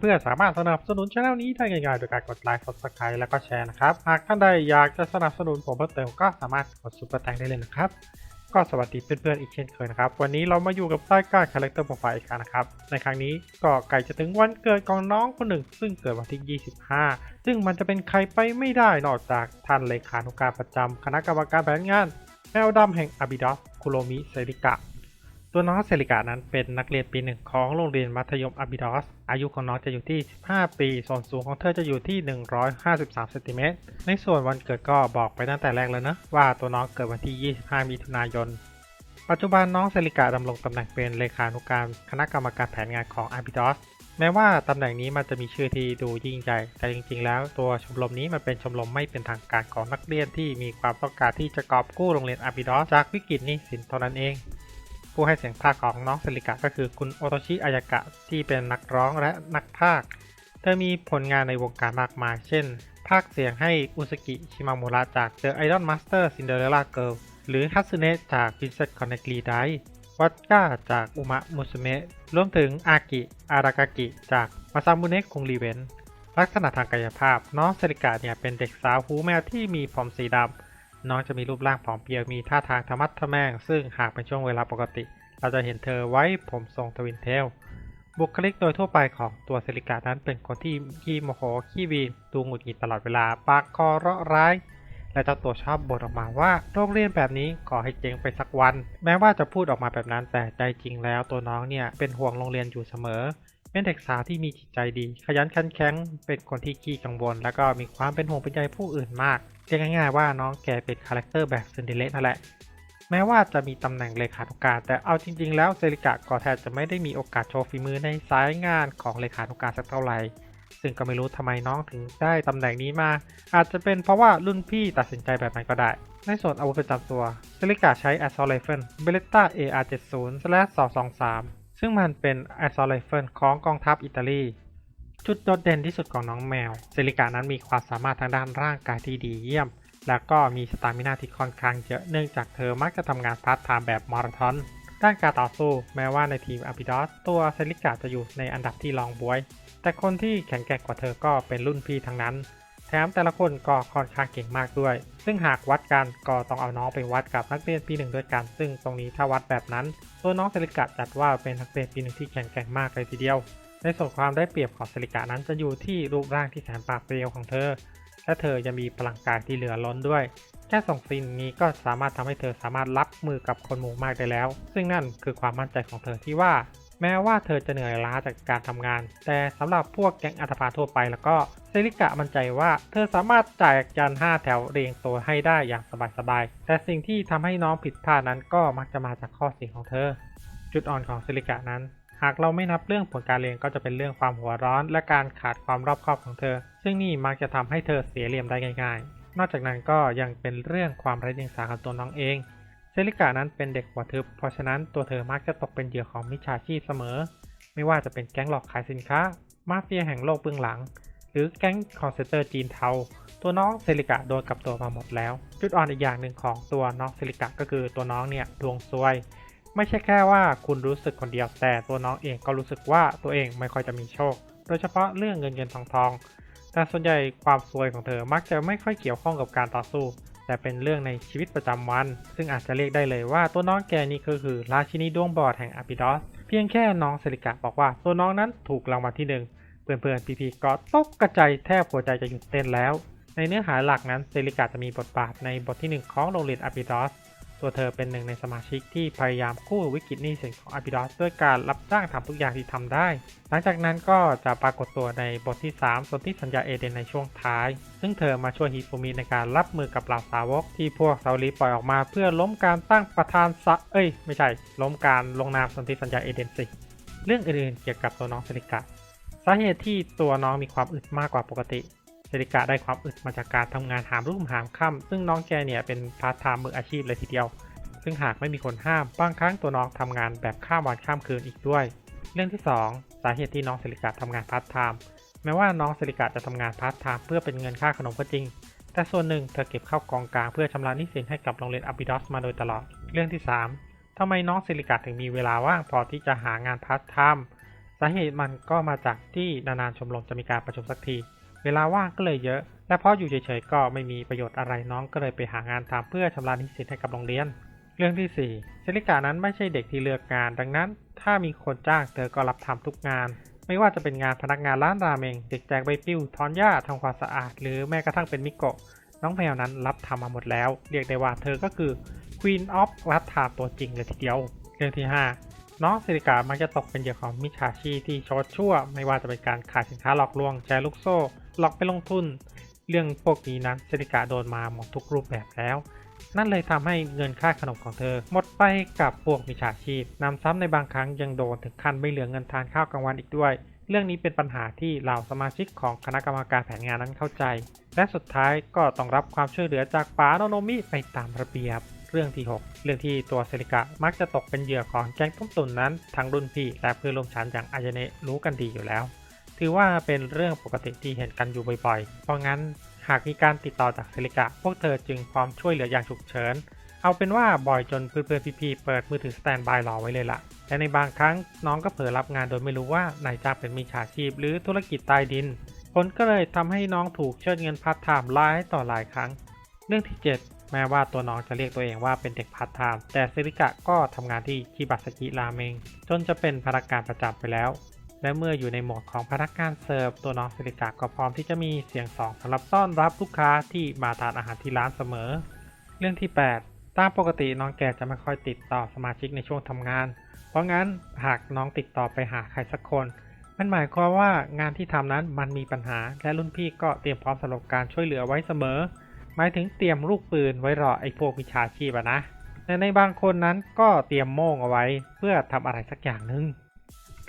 เพื่อนๆสามารถสนับสนุนช่องนี้ได้ง่ายๆโดยการกดไลค์ subscribe แล้วก็แชร์นะครับ หากท่านใดอยากจะสนับสนุนผมเพิ่มเติมก็สามารถกดซุปเปอร์แตงได้เลยนะครับ ก็สวัสดีเพื่อนๆอีกเช่นเคยนะครับ วันนี้เรามาอยู่กับรายการ Character Profile อีกครั้งนะครับ ในครั้งนี้ก็ใกล้จะถึงวันเกิดของน้องคนหนึ่ง ซึ่งเกิดวันที่ 25 ซึ่งมันจะเป็นใครไปไม่ได้นอกจากท่านเลขานุการประจำคณะกรรมการแผนงานแมวดำแห่งอาบิดอสคุโรมิเซริกะ ตัวน้องเซริกะนั้นเป็นนักเรียนปีหนึ่งของโรงเรียนมัธยมอาบิดอส อายุของน้องจะอยู่ที่ 15 ปี ส่วนสูงของเธอจะอยู่ที่ 153เซนติเมตร ในส่วนวันเกิดก็บอกไปตั้งแต่แรกแล้วนะ ว่าตัวน้องเกิดวันที่ 25 มิถุนายน ปัจจุบันน้องเซริกะดำรงตำแหน่งเป็นเลขานุการคณะกรรมการแผนงานของอาบิดอส แม้ว่าตำแหน่งนี้มันจะมีชื่อที่ดูยิ่งใหญ่ แต่จริง ๆ แล้วตัวชมรมนี้มันเป็นชมรมไม่เป็นทางการของนักเรียนที่มีความต้องการที่จะกอบกู้โรงเรียนอาบิดอสจากวิกฤตนี้สินเท่านั้นเอง ผู้ให้เสียงภาคของน้องเซริกะก็คือคุณโอโตชิอายากะที่เป็นนักร้องและนักพากเธอมีผลงานในวงการมากมาย เช่นพากเสียงให้อุสกิชิมามุระจาก The Idol Master Cinderella Girl หรือฮัตสึเนะจาก Princess Connect d i วัดก้าจากอุมะมุสเมะรวมถึงอากิอารากากิ จากมาซามุเนะคุงรีเวนลักษณะทางกายภาพ น้องเซริกะเนี่ยเป็นเด็กสาวหูแมวที่มีผมสีดำ น้องจะมีรูปร่างผอมเพรียวมีท่าทางธรรมัดทะแมง ซึ่งหากเป็นช่วงเวลาปกติ เราจะเห็นเธอไว้ผมทรงทวินเทล บุคลิกโดยทั่วไปของตัวเซริกะนั้นเป็นคนที่ขี้โมโหขี้วีนดูหงุดหงิดตลอดเวลา ปากคอเราะร้าย และเจ้าตัวชอบบ่นออกมาว่าโรงเรียนแบบนี้ขอให้เจ๊งไปสักวัน แม้ว่าจะพูดออกมาแบบนั้นแต่ใจจริงแล้วตัวน้องเนี่ยเป็นห่วงโรงเรียนอยู่เสมอเป็นเด็กสาวที่มีจิตใจดี ขยันขันแข็ง เป็นคนที่ขี้กังวล แล้วก็มีความเป็นห่วงเป็นใยผู้อื่นมาก เรียกง่ายๆว่าน้องแกเป็นคาแรคเตอร์แบบซินเดเลสนั่นแหละแม้ว่าจะมีตำแหน่งเลขานุการ แต่เอาจริง ๆ แล้วเซริกะก็แทบจะไม่ได้มีโอกาสโชว์ฝีมือในสายงานของเลขานุการสักเท่าไหร่ซึ่งก็ไม่รู้ทำไมน้องถึงได้ตำแหน่งนี้มา อาจจะเป็นเพราะว่ารุ่นพี่ตัดสินใจแบบนั้นก็ได้ ในส่วนอาวุธประจำตัวเซริกะใช้ Assault Rifle Beretta AR-70/223 ซึ่งมันเป็น Assault Rifle ของกองทัพอิตาลี จุดโดดเด่นที่สุดของน้องแมวเซริกะนั้นมีความสามารถทางด้านร่างกายที่ดีเยี่ยม แล้วก็มีสตามินาที่ค่อนข้างเยอะ เนื่องจากเธอมักจะทำงานพาร์ทไทม์แบบมาราธอน ด้านการต่อสู้ แม้ว่าในทีมอาบิดอสตัวเซริกะจะอยู่ในอันดับที่รองบวย แต่คนที่แข็งแกร่งกว่าเธอก็เป็นรุ่นพี่ทั้งนั้น แถมแต่ละคนก็ค่อนข้างเก่งมากด้วย ซึ่งหากวัดกันก็ต้องเอาน้องไปวัดกับนักเรียนปีหนึ่งด้วยกัน ซึ่งตรงนี้ถ้าวัดแบบนั้น ตัวน้องเซริกะจัดว่าเป็นนักเรียนปีหนึ่งที่แข็งแกร่งมากเลยทีเดียว ในส่วนความได้เปรียบของเซริกะนั้นจะอยู่ที่รูปร่างที่แสนปราบเปรียวของเธอ และเธอยังมีพลังกายที่เหลือล้นด้วย แค่ส่งซินนี้ก็สามารถทำให้เธอสามารถรับมือกับคนหมู่มากได้แล้ว ซึ่งนั่นคือความมั่นใจของเธอที่ว่า แม้ว่าเธอจะเหนื่อยล้าจากการทำงาน แต่สำหรับพวกแก๊งอัตภาทั่วไปแล้วก็เซริกะมั่นใจว่า เธอสามารถจ่ายยัน5แถวเรียงตัวให้ได้อย่างสบายๆแต่สิ่งที่ทำให้น้องผิดพลาดนั้นก็มักจะมาจากข้อเสียของเธอ จุดอ่อนของเซริกะนั้น หากเราไม่นับเรื่องผลการเรียนก็จะเป็นเรื่องความหัวร้อน และการขาดความรอบคอบของเธอ ซึ่งนี่มักจะทำให้เธอเสียเหลี่ยมได้ง่ายๆ นอกจากนั้นก็ยังเป็นเรื่องความไร้เดียงสาของตัวน้องเอง เซริกานั้นเป็นเด็กหัวทึบ เพราะฉะนั้นตัวเธอมักจะตกเป็นเหยื่อของมิจฉาชีพเสมอ ไม่ว่าจะเป็นแก๊งหลอกขายสินค้า มาเฟียแห่งโลกเบื้องหลัง หรือแก๊งคอนเซนเตอร์จีนเทา ตัวน้องเซริกะโดนกับตัวมาหมดแล้ว จุดอ่อนอีกอย่างหนึ่งของตัวน้องเซริกะก็คือตัวน้องเนี่ยดวงซวย ไม่ใช่แค่ว่าคุณรู้สึกคนเดียว แต่ตัวน้องเองก็รู้สึกว่าตัวเองไม่ค่อยจะมีโชค โดยเฉพาะเรื่องเงินเงินทองทอง แต่ส่วนใหญ่ความซวยของเธอมักจะไม่ค่อยเกี่ยวข้องกับการต่อสู้ แต่เป็นเรื่องในชีวิตประจำวัน ซึ่งอาจจะเรียกได้เลยว่าตัวน้องแกนี่ก็คือราชินีดวงบอดแห่งอาบิดอส เพียงแค่น้องเซริกะบอกว่าตัวน้องนั้นถูกรางวัลที่หนึ่งเพื่อนๆพี่ๆก็ตกกระจายแทบหัวใจจะหยุดเต้นแล้ว ในเนื้อหาหลักนั้นเซริกะจะมีบทบาทในบทที่หนึ่งของโรงเรียนอาบิดอส ตัวเธอเป็นหนึ่งในสมาชิกที่พยายามกู้วิกฤตนี้สินของอาบิดอสด้วยการรับจ้างทำทุกอย่างที่ทำได้ หลังจากนั้นก็จะปรากฏตัวในบทที่ 3ส่วนที่สัญญาเอเดนในช่วงท้าย ซึ่งเธอมาช่วยฮิฟูมิในการรับมือกับเหล่าสาวกที่พวกซาลีปล่อยออกมาเพื่อล้มการตั้งประธานสะเอ้ย ไม่ใช่ ล้มการลงนามสนธิสัญญาเอเดนสิ เรื่องอื่นๆเกี่ยวกับตัวน้องเซริกะ สาเหตุที่ตัวน้องมีความอึดมากกว่าปกติ เซริกะได้ความอึดมาจากการทำงานหามรุ่มหามค่ำซึ่งน้องแกเนี่ยเป็นพาร์ทไทม์มืออาชีพเลยทีเดียว ซึ่งหากไม่มีคนห้ามบางครั้งตัวน้องทำงานแบบข้ามวันข้ามคืนอีกด้วย เรื่องที่ 2 สาเหตุที่น้องเซริกะทำงานพาร์ทไทม์แม้ว่าน้องเซริกะจะทำงานพาร์ทไทม์เพื่อเป็นเงินค่าขนมก็จริง แต่ส่วนหนึ่งเธอเก็บเข้ากองกลางเพื่อชำระหนี้สินให้กับโรงเรียนอาบิดอสมาโดยตลอด เรื่องที่ 3ทำไมน้องเซริกะถึงมีเวลาว่างพอที่จะหางานพาร์ทไทม์สาเหตุมันก็มาจากที่นานๆชมรมจะมีการประชุมสักที วลาว่างก็เลยเยอะ และเพราะอยู่เฉยๆก็ไม่มีประโยชน์อะไรน้องก็เลยไปหางานทำเพื่อชำระหนิสิตให้กับโรงเรียน เรื่องที่สี่เซริกานั้นไม่ใช่เด็กที่เลือกงาน ดังนั้น ถ้ามีคนจ้างเธอก็รับทำทุกงาน ไม่ว่าจะเป็นงานพนักงานร้านราเมงเด็กแจกใบปลิวถอนหญ้าทำความสะอาด หรือแม้กระทั่งเป็นมิโกะน้องแมวนั้นรับทำมาหมดแล้ว เรียกได้ว่าเธอก็คือ Queen of รับทำตัวจริงเลยทีเดียว เรื่องที่ 5 น้องสิริกามักจะตกเป็นเหยื่อของมิจฉาชีพที่ชดชั่ว ไม่ว่าจะเป็นการขายสินค้าหลอกลวงแชร์ลูกโซ่ ลอกไปลงทุน เรื่องพวกนี้นั้นสิริกาโดนมาหมดทุกรูปแบบแล้ว นั่นเลยทำให้เงินค่าขนมของเธอ หมดไปกับพวกมิจฉาชีพนำซ้ำในบางครั้งยังโดนถึงขั้นไม่เหลือเงินทานข้าวกลางวันอีกด้วย เรื่องนี้เป็นปัญหาที่เหล่าสมาชิกของคณะกรรมการแผนงานนั้นเข้าใจ และสุดท้ายก็ต้องรับความช่วยเหลือจากป๋าโนโนมิไปตามระเบียบเรื่องที่ 6 เรื่องที่ตัวเซริกะมักจะตกเป็นเหยื่อของแก๊งต้มตุนนั้น ทั้งรุ่นพี่และเพื่อนร่วมชั้นอย่างอายเนะรู้กันดีอยู่แล้ว ถือว่าเป็นเรื่องปกติที่เห็นกันอยู่บ่อยๆ เพราะงั้นหากมีการติดต่อจากเซริกะ พวกเธอจึงพร้อมช่วยเหลืออย่างฉุกเฉิน เอาเป็นว่าบ่อยจนเพื่อนๆพี่ๆเปิดมือถือสแตนบายรอไว้เลยล่ะ และในบางครั้งน้องก็เผลอรับงานโดยไม่รู้ว่านายจ้างเป็นมิจฉาชีพหรือธุรกิจใต้ดิน ผลก็เลยทำให้น้องถูกเชิดเงินพาร์ทไทม์หลายต่อหลายครั้ง เรื่องที่ 7 แม้ว่าตัวน้องจะเรียกตัวเองว่าเป็นเด็กพาร์ทไทม์แต่ซิริกะก็ทำงานที่ชิบาสกิราเมงจนจะเป็นพนักงานประจำไปแล้ว และเมื่ออยู่ในโหมดของพนักงานเสิร์ฟตัวน้องซิริกะก็พร้อมที่จะมีเสียงสองสำหรับต้อนรับลูกค้าที่มาทานอาหารที่ร้านเสมอ เรื่องที่ 8 ตามปกติน้องแกจะไม่ค่อยติดต่อสมาชิกในช่วงทำงาน เพราะงั้นหากน้องติดต่อไปหาใครสักคน มันหมายความว่างานที่ทำนั้นมันมีปัญหา และรุ่นพี่ก็เตรียมพร้อมสำหรับการช่วยเหลือไว้เสมอ หมายถึงเตรียมลูกปืนไว้รอไอ้พวกมิจฉาชีพะนะแต่ในบางคนนั้นก็เตรียมโม่งเอาไว้ เพื่อทำอะไรสักอย่างหนึ่ง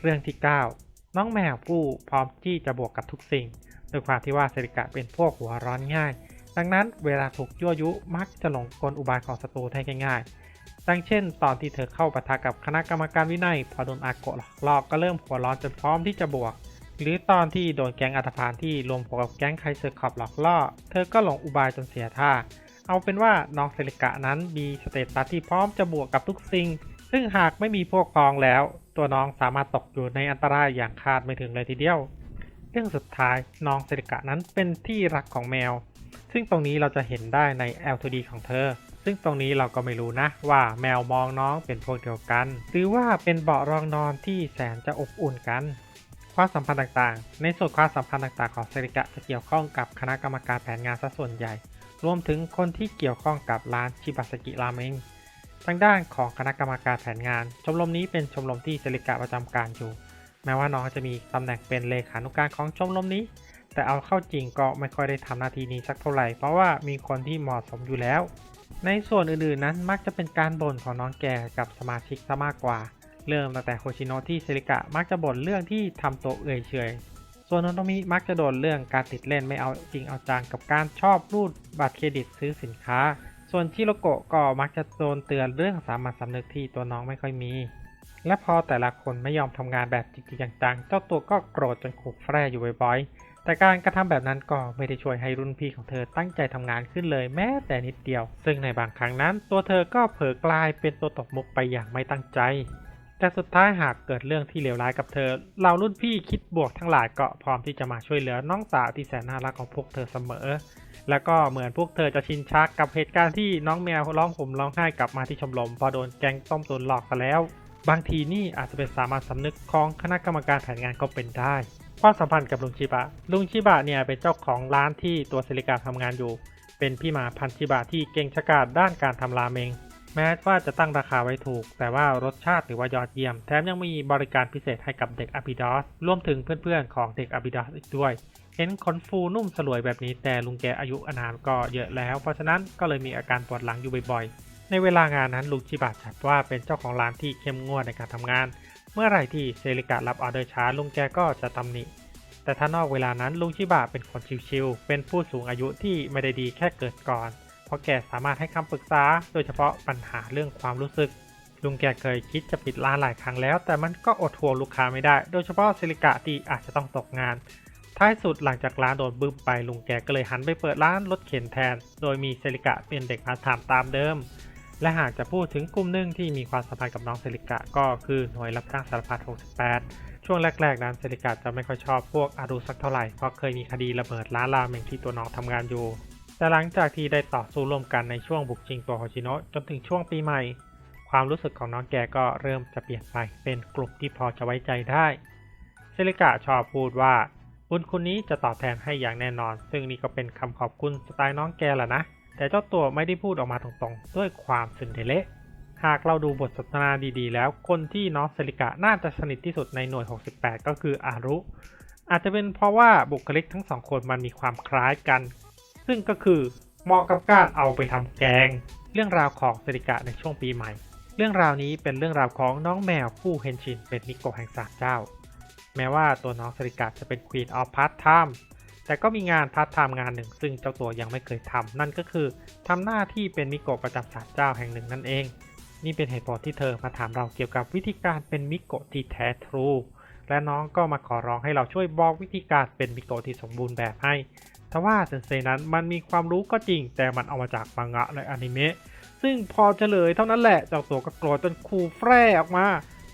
เรื่องที่ 9 น้องแมวผู้พร้อมที่จะบวกกับทุกสิ่งโดยความที่ว่าเซริกะเป็นพวกหัวร้อนง่าย ดังนั้นเวลาถูกยั่วยุมักจะหลงกลอุบายของศัตรูได้ง่ายๆดังเช่น ตอนที่เธอเข้าปะทะกับคณะกรรมการวินัย พอโดนอาโกะหลอกลอกก็เริ่มหัวร้อนจนพร้อมที่จะบวก หรือตอนที่โดนแก๊งอัตภานที่รวมหัวกับแก๊งไคเซอร์ขอบหลอกล่อ เธอก็หลงอุบายจนเสียท่า เอาเป็นว่าน้องเซริกะนั้นมีสเตตัสที่พร้อมจะบวกกับทุกสิ่ง ซึ่งหากไม่มีพวกพ้องแล้ว ตัวน้องสามารถตกอยู่ในอันตรายอย่างคาดไม่ถึงเลยทีเดียว เรื่องสุดท้ายน้องเซริกะนั้นเป็นที่รักของแมว ซึ่งตรงนี้เราจะเห็นได้ใน L2D ของเธอ ซึ่งตรงนี้เราก็ไม่รู้นะว่าแมวมองน้องเป็นพวกเดียวกัน หรือว่าเป็นเบาะรองนอนที่แสนจะอบอุ่นกันความสัมพันธ์ต่างๆ ในส่วนความสัมพันธ์ต่างๆ ของเซริกะจะเกี่ยวข้องกับคณะกรรมการแผนงานซะส่วนใหญ่ รวมถึงคนที่เกี่ยวข้องกับร้านชิบาสกิราเมง ทางด้านของคณะกรรมการแผนงาน ชมรมนี้เป็นชมรมที่เซริกะประจำการอยู่ แม้ว่าน้องจะมีตำแหน่งเป็นเลขานุการของชมรมนี้ แต่เอาเข้าจริงก็ไม่ค่อยได้ทำหน้าที่นี้สักเท่าไหร่ เพราะว่ามีคนที่เหมาะสมอยู่แล้ว ในส่วนอื่นๆนั้นมักจะเป็นการบ่นของน้องแก่กับสมาชิกซะมากกว่า เริ่มตั้งแต่โคชิโนะที่เซริกะมักจะบ่นเรื่องที่ทำตัวเอื่อยเฉยส่วนโนโตมิมักจะโดนเรื่องการติดเล่นไม่เอาจริงเอาจังกับการชอบรูดบัตรเครดิตซื้อสินค้า ส่วนชิโรโกะก็มักจะโดนเตือนเรื่องสามัญสำนึกที่ตัวน้องไม่ค่อยมี และพอแต่ละคนไม่ยอมทำงานแบบจริงจังๆเจ้าตัวก็โกรธจนขูกแฝร่อยู่บ่อยๆ แต่การกระทำแบบนั้นก็ไม่ได้ช่วยให้รุ่นพี่ของเธอตั้งใจทำงานขึ้นเลยแม้แต่นิดเดียว ซึ่งในบางครั้งนั้น ตัวเธอก็เผลอกลายเป็นตัวตกมุกไปอย่างไม่ตั้งใจแต่สุดท้ายหากเกิดเรื่องที่เลวร้ายกับเธอ เรารุ่นพี่คิดบวกทั้งหลายก็พร้อมที่จะมาช่วยเหลือน้องสาวที่แสนน่ารักของพวกเธอเสมอ แล้วก็เหมือนพวกเธอจะชินชักกับเหตุการณ์ที่น้องแมวร้องผมร้องไห้กลับมาที่ชมรมพอโดนแก๊งต้มตุนหลอกซะแล้ว บางทีนี่อาจจะเป็นสามัญสำนึกของคณะกรรมการแผนงานก็เป็นได้ความสัมพันธ์กับลุงชิบะ ลุงชิบะเนี่ยเป็นเจ้าของร้านที่ตัวเซริกาทำงานอยู่ เป็นพี่หมาพันชิบะที่เก่งชะกาดด้านการทำราเมง แม้ว่าจะตั้งราคาไว้ถูก แต่ว่ารสชาติถือว่ายอดเยี่ยม แถมยังมีบริการพิเศษให้กับเด็กอ b ิดอสรวมถึงเพื่อนๆของเด็กอ b ิดอสอีกด้วย เห็นขนฟูนุ่มสลวยแบบนี้แต่ลุงแกอายุอานามก็เยอะแล้ว เพราะฉะนั้นก็เลยมีอาการปวดหลังอยู่บ่อยๆ ในเวลางานนั้นลุงชิบะจัดว่าเป็นเจ้าของร้านที่เข้มงวดในการทำงาน เมื่อไหร่ที่เซริกะรับออเดอร์ช้าลุงแกก็จะตำหนิ แต่ถ้านอกเวลานั้นลุงชิบะเป็นคนชิวๆเป็นผู้สูงอายุที่ไม่ได้ดีแค่เกิดก่อน เพราะแกสามารถให้คำปรึกษาโดยเฉพาะปัญหาเรื่องความรู้สึก ลุงแกเคยคิดจะปิดร้านหลายครั้งแล้ว แต่มันก็อดทวงลูกค้าไม่ได้ โดยเฉพาะเซริกะที่อาจจะต้องตกงาน ท้ายสุดหลังจากร้านโดนบึ้มไปลุงแกก็เลยหันไปเปิดร้านรถเข็นแทน โดยมีเซริกะเป็นเด็กพาร์ทไทม์ตามเดิม และหากจะพูดถึงกลุ่มหนึ่งที่มีความสัมพันธ์กับน้องเซริกะก็คือหน่วยรับจ้างสารพัด68ช่วงแรกๆนั้นเซริกะจะไม่ค่อยชอบพวกอารุสักเท่าไหร่เพราะเคยมีคดีระเบิดร้านราเมงที่ตัวน้องทำงานอยู่ แต่หลังจากที่ได้ต่อสู้ร่วมกันในช่วงบุกชิงตัวโฮชิโนะจนถึงช่วงปีใหม่ ความรู้สึกของน้องแกก็เริ่มจะเปลี่ยนไปเป็นกลุ่มที่พอจะไว้ใจได้ เซริกะชอบพูดว่า บุญคุณนี้จะตอบแทนให้อย่างแน่นอน ซึ่งนี่ก็เป็นคำขอบคุณสไตล์น้องแกแหละนะ แต่เจ้าตัวไม่ได้พูดออกมาตรงๆ ด้วยความสึนเดเละหากเราดูบทสนทนาดีๆ แล้วคนที่น้องเซริกะน่าจะสนิทที่สุดในหน่วย 68 ก็คืออารุอาจจะเป็นเพราะว่าบุคลิกทั้งสองคนมันมีความคล้ายกัน ซึ่งก็คือเหมาะกับการเอาไปทำแกง เรื่องราวของเซริกะในช่วงปีใหม่ เรื่องราวนี้เป็นเรื่องราวของน้องแมวคู่เฮนชินเป็นนิโกะแห่งสามเจ้า แม้ว่าตัวน้องสริกะจะเป็น Queen of Part Time แต่ก็มีงานพาร์ทไทม์งานหนึ่ง ซึ่งเจ้าตัวยังไม่เคยทำนั่นก็คือทำหน้าที่เป็นมิโกะประจำศาลเจ้าแห่งหนึ่งนั่นเอง นี่เป็นเหตุผลที่เธอมาถามเราเกี่ยวกับวิธีการเป็นมิโกะที่แท้ทรูและน้องก็มาขอร้องให้เราช่วยบอกวิธีการเป็นมิโกะที่สมบูรณ์แบบให้ ทว่าเซนเซนั้นมันมีความรู้ก็จริง แต่มันเอามาจากมังงะและอนิเมะซึ่งพอเฉลยเท่านั้นแหละเจ้าตัวก็โกรธจนคูแฟร่ออกมา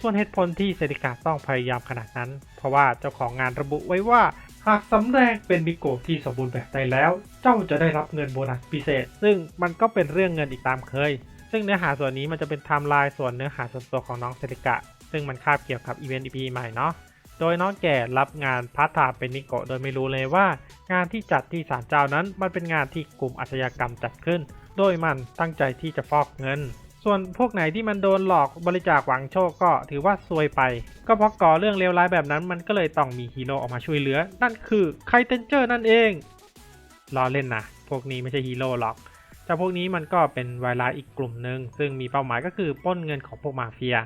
ส่วนเหตุผลที่เซริกาต้องพยายามขนาดนั้น เพราะว่าเจ้าของงานระบุไว้ว่าหากสำแดงเป็นบิโกะที่สมบูรณ์แบบได้แล้ว เจ้าจะได้รับเงินโบนัสพิเศษ ซึ่งมันก็เป็นเรื่องเงินอีกตามเคย ซึ่งเนื้อหาส่วนนี้มันจะเป็นไทม์ไลน์ส่วนเนื้อหาส่วนตัวของน้องเซริกะ ซึ่งมันคาบเกี่ยวกับอีเวนต์ EP ใหม่เนาะ โดยน้องแก่รับงานพาร์ทไทม์เป็นนิโกะโดยไม่รู้เลยว่า งานที่จัดที่ศาลเจ้านั้นมันเป็นงานที่กลุ่มอาชญากรรมจัดขึ้น โดยมันตั้งใจที่จะฟอกเงิน ส่วนพวกไหนที่มันโดนหลอกบริจาคหวังโชคก็ถือว่าซวยไป ก็เพราะก่อเรื่องเลวร้ายแบบนั้นมันก็เลยต้องมีฮีโร่ออกมาช่วยเหลือ นั่นคือไคเทนเจอร์นั่นเองล้อเล่นนะพวกนี้ไม่ใช่ฮีโร่หรอกแต่พวกนี้มันก็เป็นวายร้ายอีกกลุ่มหนึ่งซึ่งมีเป้าหมายก็คือปล้นเงินของพวกมาเฟีย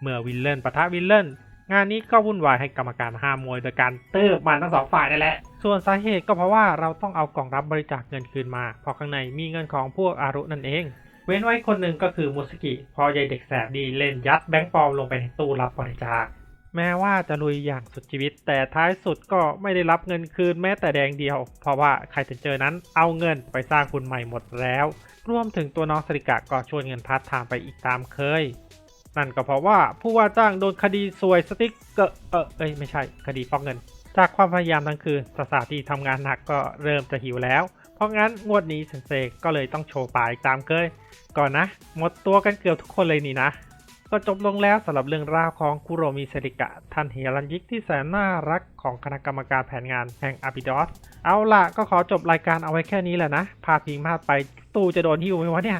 เมื่อวิลเลนปะทะวิลเลน งานนี้ก็วุ่นวายให้กรรมการห้ามมวยโดยการเติบมันทั้งสองฝ่ายนั่นแหละ ส่วนสาเหตุก็เพราะว่าเราต้องเอากล่องรับบริจาคเงินคืนมา เพราะข้างในมีเงินของพวกอารุนั่นเอง เว้นไว้คนหนึ่งก็คือมุสกิพอยายเด็กแสบดีเล่นยัดแบงค์ปลอมลงไปในตู้รับบริจาค แม้ว่าจะลุยอย่างสุดชีวิต แต่ท้ายสุดก็ไม่ได้รับเงินคืนแม้แต่แดงเดียว เพราะว่าใครจะเจอนั้นเอาเงินไปสร้างคุณใหม่หมดแล้ว รวมถึงตัวน้องสริกะก็ชวนเงินพาร์ทไทม์ไปอีกตามเคย นั่นก็เพราะว่าผู้ว่าจ้างโดนคดีสวยสติ๊กเกอร์เออเอ้ยไม่ใช่คดีฟอกเงิน จากความพยายามทั้งคืนสสาที่ทำงานหนักก็เริ่มจะหิวแล้ว เพราะงั้นงวดนี้เซนเซก็เลยต้องโชว์ปลายตามเคย ก่อนนะ หมดตัวกันเกือบทุกคนเลยนี่นะก็จบลงแล้วสำหรับเรื่องราวของคุโรมิเซริกะ ท่านเฮรันยิกที่แสนน่ารักของคณะกรรมการแผนงานแห่งอาบิดอส เอาล่ะก็ขอจบรายการเอาไว้แค่นี้แหละนะ พาพิงพลาดไปตู้จะโดนหิวไหมวะเนี่ย